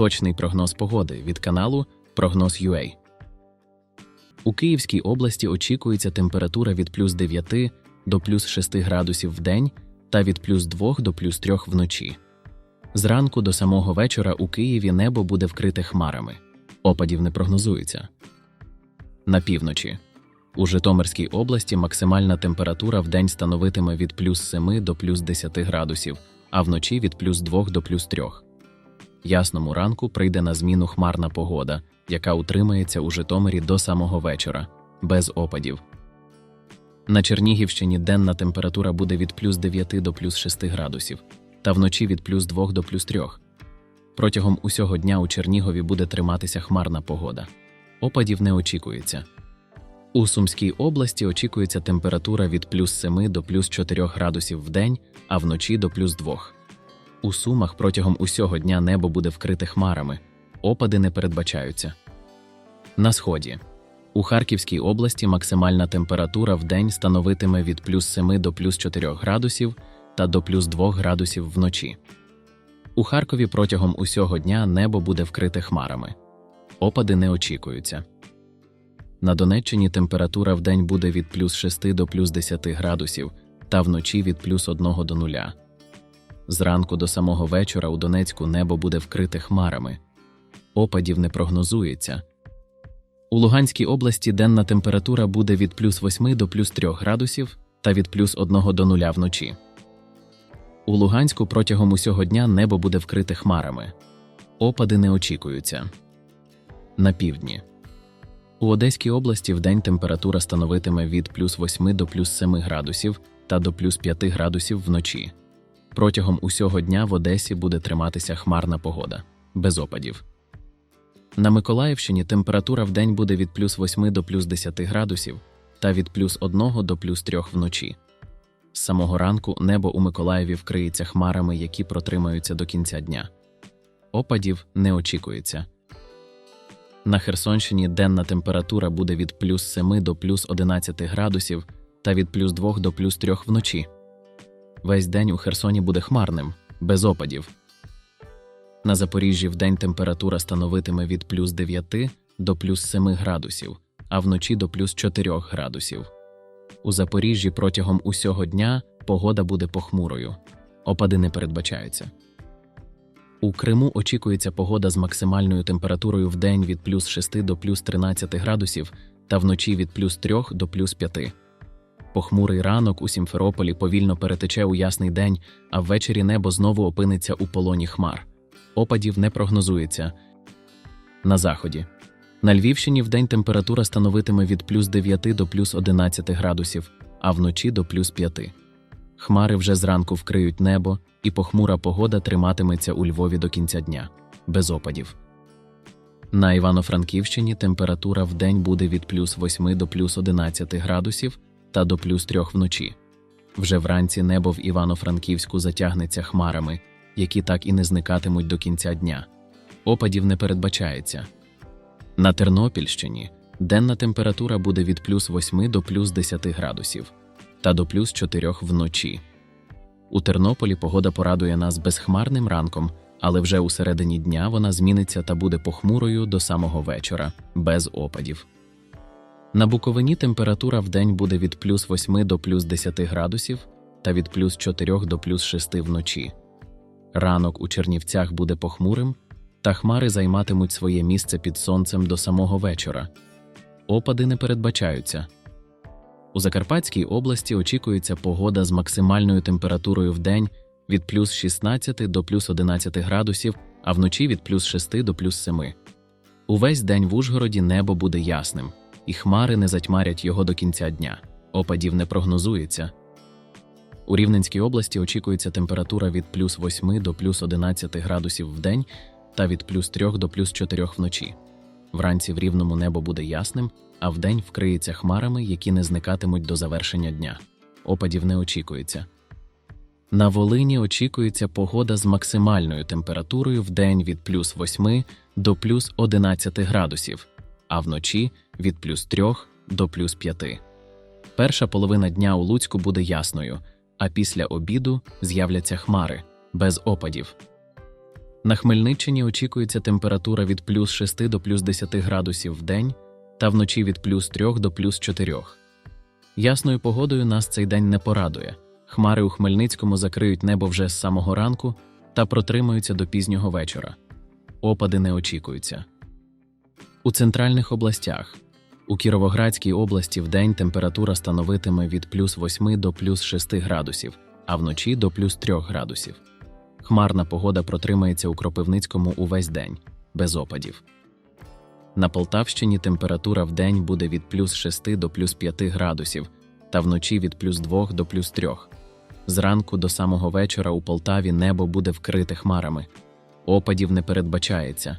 Точний прогноз погоди від каналу Прогноз UA. У Київській області очікується температура від плюс 9 до плюс 6 градусів в день та від плюс 2 до плюс 3 вночі. Зранку до самого вечора у Києві небо буде вкрите хмарами. Опадів не прогнозується. На півночі. У Житомирській області максимальна температура в день становитиме від плюс 7 до плюс 10 градусів, а вночі від плюс 2 до плюс 3. Ясному ранку прийде на зміну хмарна погода, яка утримається у Житомирі до самого вечора, без опадів. На Чернігівщині денна температура буде від плюс 9 до плюс 6 градусів, та вночі від плюс 2 до плюс 3. Протягом усього дня у Чернігові буде триматися хмарна погода. Опадів не очікується. У Сумській області очікується температура від плюс 7 до плюс 4 градусів в день, а вночі до плюс 2. У Сумах протягом усього дня небо буде вкрите хмарами, опади не передбачаються. На сході. У Харківській області максимальна температура в день становитиме від плюс 7 до плюс 4 градусів та до плюс 2 градусів вночі. У Харкові протягом усього дня небо буде вкрите хмарами. Опади не очікуються. На Донеччині температура в день буде від плюс 6 до плюс 10 градусів та вночі від плюс 1 до 0. Зранку до самого вечора у Донецьку небо буде вкрите хмарами. Опадів не прогнозується. У Луганській області денна температура буде від плюс 8 до плюс 3 градусів та від плюс 1 до 0 вночі. У Луганську протягом усього дня небо буде вкрите хмарами. Опади не очікуються. На півдні. У Одеській області вдень температура становитиме від плюс 8 до плюс 7 градусів та до плюс 5 градусів вночі. Протягом усього дня в Одесі буде триматися хмарна погода, без опадів. На Миколаївщині температура в день буде від плюс 8 до плюс 10 градусів та від плюс 1 до плюс 3 вночі. З самого ранку небо у Миколаєві вкриється хмарами, які протримаються до кінця дня. Опадів не очікується. На Херсонщині денна температура буде від плюс 7 до плюс 11 градусів та від плюс 2 до плюс 3 вночі. Весь день у Херсоні буде хмарним, без опадів. На Запоріжжі вдень температура становитиме від плюс 9 до плюс 7 градусів, а вночі до плюс 4 градусів. У Запоріжжі протягом усього дня погода буде похмурою. Опади не передбачаються. У Криму очікується погода з максимальною температурою в день від плюс 6 до плюс 13 градусів та вночі від плюс 3 до плюс 5. Похмурий ранок у Сімферополі повільно перетече у ясний день, а ввечері небо знову опиниться у полоні хмар. Опадів не прогнозується. На заході. На Львівщині вдень температура становитиме від плюс 9 до плюс 11 градусів, а вночі до плюс 5. Хмари вже зранку вкриють небо, і похмура погода триматиметься у Львові до кінця дня, без опадів. На Івано-Франківщині температура в день буде від плюс 8 до плюс 11 градусів та до плюс 3 вночі. Вже вранці небо в Івано-Франківську затягнеться хмарами, які так і не зникатимуть до кінця дня. Опадів не передбачається. На Тернопільщині денна температура буде від плюс 8 до плюс 10 градусів та до плюс 4 вночі. У Тернополі погода порадує нас безхмарним ранком, але вже у середині дня вона зміниться та буде похмурою до самого вечора, без опадів. На Буковині температура в день буде від плюс 8 до плюс 10 градусів та від плюс 4 до плюс 6 вночі. Ранок у Чернівцях буде похмурим, та хмари займатимуть своє місце під сонцем до самого вечора. Опади не передбачаються. У Закарпатській області очікується погода з максимальною температурою в день від плюс 16 до плюс 11 градусів, а вночі від плюс 6 до плюс 7. Увесь день в Ужгороді небо буде ясним, і хмари не затьмарять його до кінця дня. Опадів не прогнозується. У Рівненській області очікується температура від плюс 8 до плюс 11 градусів в день та від плюс 3 до плюс 4 вночі. Вранці в рівному небо буде ясним, а вдень вкриється хмарами, які не зникатимуть до завершення дня. Опадів не очікується. На Волині очікується погода з максимальною температурою в день від плюс 8 до плюс 11 градусів, а вночі від плюс 3 до плюс 5. Перша половина дня у Луцьку буде ясною, а після обіду з'являться хмари без опадів. На Хмельниччині очікується температура від плюс 6 до плюс 10 градусів в день та вночі від плюс 3 до плюс 4. Ясною погодою нас цей день не порадує. Хмари у Хмельницькому закриють небо вже з самого ранку та протримаються до пізнього вечора. Опади не очікуються. У центральних областях. У Кіровоградській області вдень температура становитиме від плюс 8 до плюс 6 градусів, а вночі до плюс 3 градусів. Хмарна погода протримається у Кропивницькому увесь день, без опадів. На Полтавщині температура в день буде від плюс 6 до плюс 5 градусів, та вночі від плюс 2 до плюс 3. Зранку до самого вечора у Полтаві небо буде вкрите хмарами. Опадів не передбачається.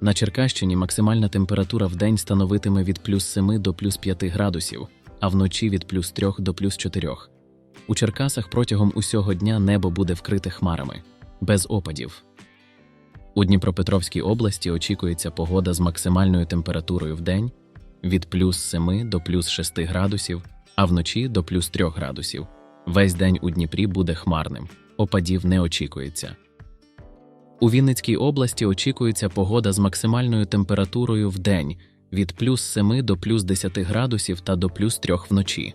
На Черкащині максимальна температура в день становитиме від плюс 7 до плюс 5 градусів, а вночі від плюс 3 до плюс 4. У Черкасах протягом усього дня небо буде вкрите хмарами, без опадів. У Дніпропетровській області очікується погода з максимальною температурою в день від плюс 7 до плюс 6 градусів, а вночі до плюс 3 градусів. Весь день у Дніпрі буде хмарним, опадів не очікується. У Вінницькій області очікується погода з максимальною температурою в день від плюс 7 до плюс 10 градусів та до плюс 3 вночі.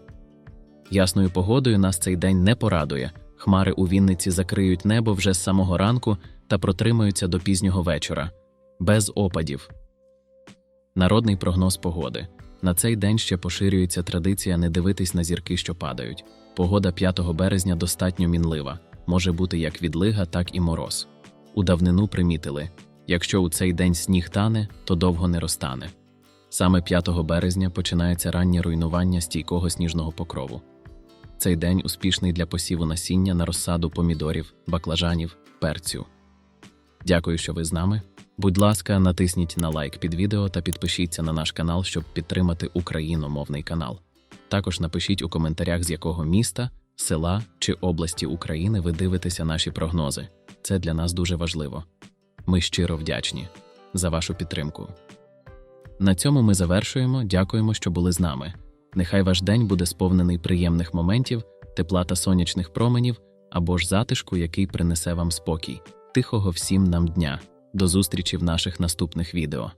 Ясною погодою нас цей день не порадує. Хмари у Вінниці закриють небо вже з самого ранку та протримаються до пізнього вечора. Без опадів. Народний прогноз погоди. На цей день ще поширюється традиція не дивитись на зірки, що падають. Погода 5 березня достатньо мінлива, може бути як відлига, так і мороз. У давнину примітили якщо у цей день сніг тане, то довго не розтане. Саме 5 березня починається раннє руйнування стійкого сніжного покрову. Цей день успішний для посіву насіння на розсаду помідорів, баклажанів, перцю. Дякую, що ви з нами. Будь ласка, натисніть на лайк під відео та підпишіться на наш канал, щоб підтримати україномовний канал. Також напишіть у коментарях, з якого міста, села чи області України ви дивитеся наші прогнози. Це для нас дуже важливо. Ми щиро вдячні за вашу підтримку. На цьому ми завершуємо. Дякуємо, що були з нами. Нехай ваш день буде сповнений приємних моментів, тепла та сонячних променів або ж затишку, який принесе вам спокій. Тихого всім нам дня. До зустрічі в наших наступних відео.